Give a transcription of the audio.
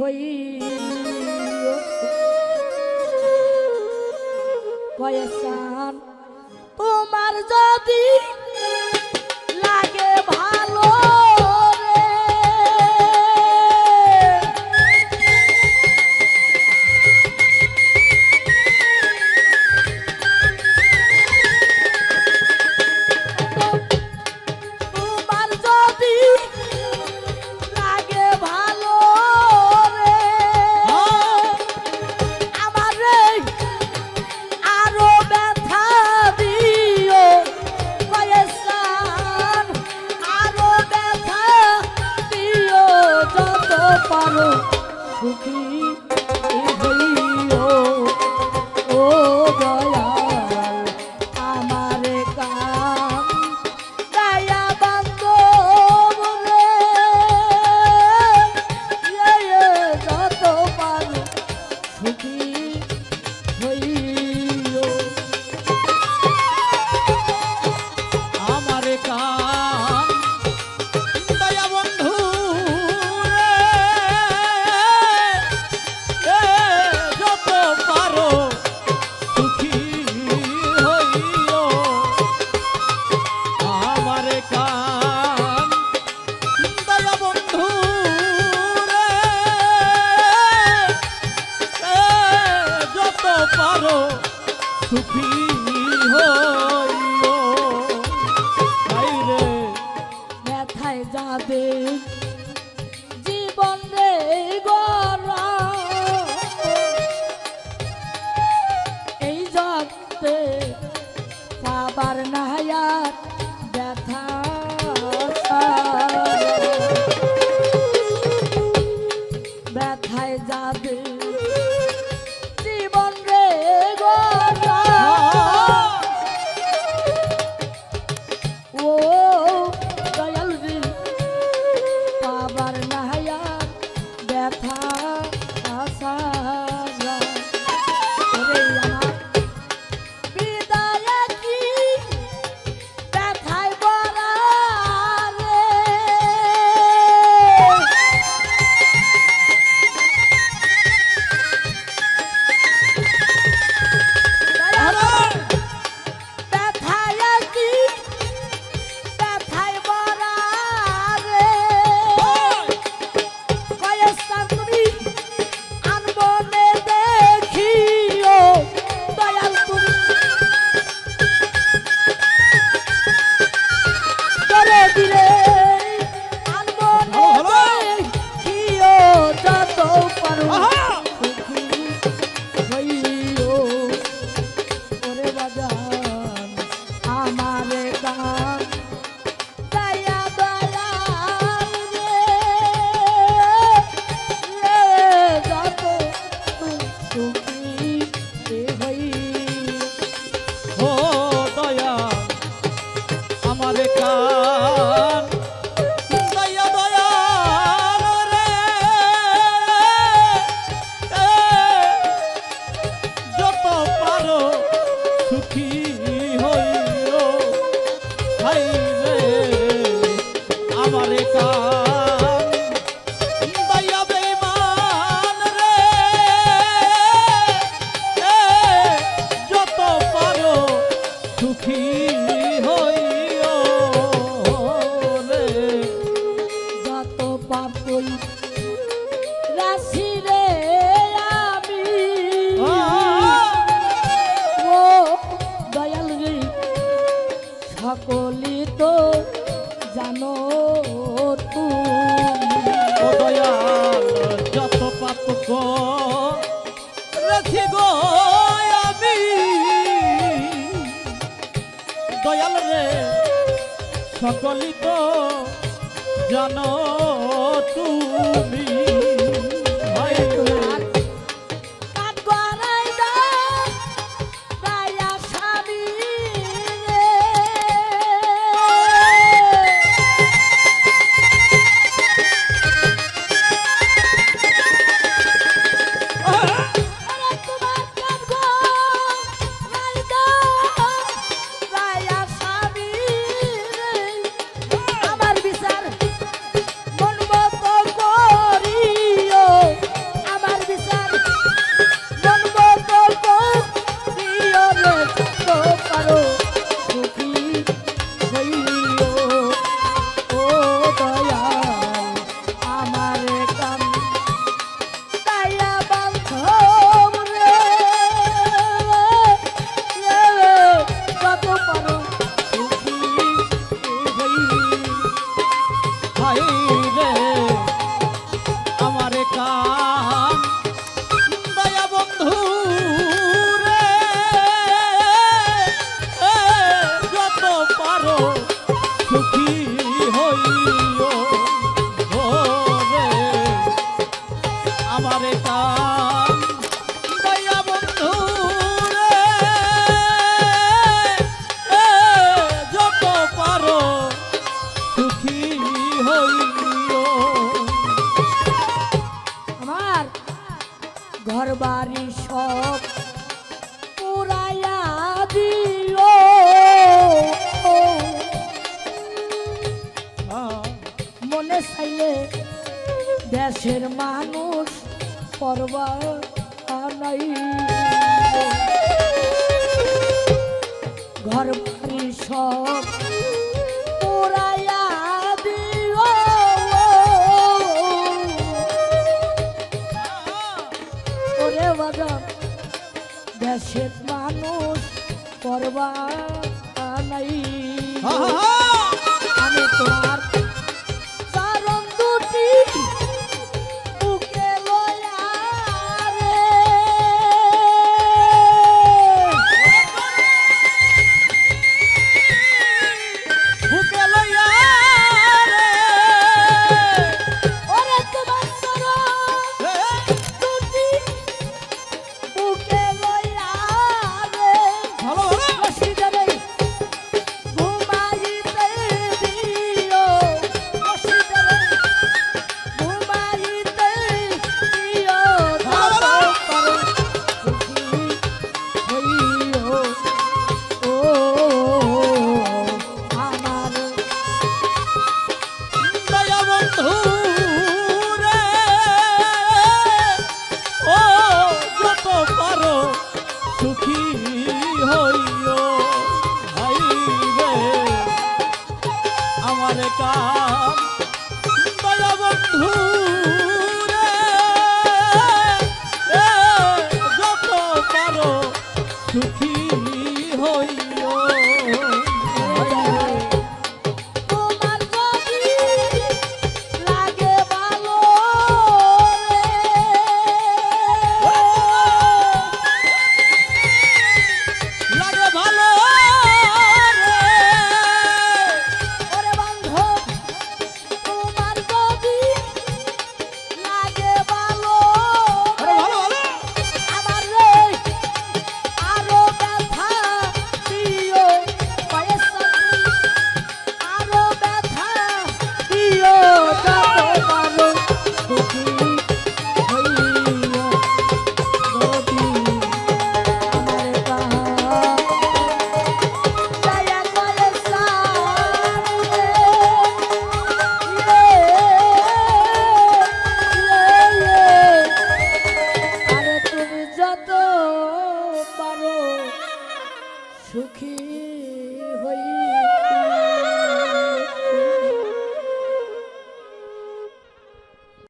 হই পয়সান তোমার যদি যাদের ভাই সকলিত জন জানো তুমি। চাইলে দেশের মানুষ পরবা নাই ঘর বাড়ি সব পুরাইয়া আমার কাম দয়া বন্ধু যত পারো সুখী হইও।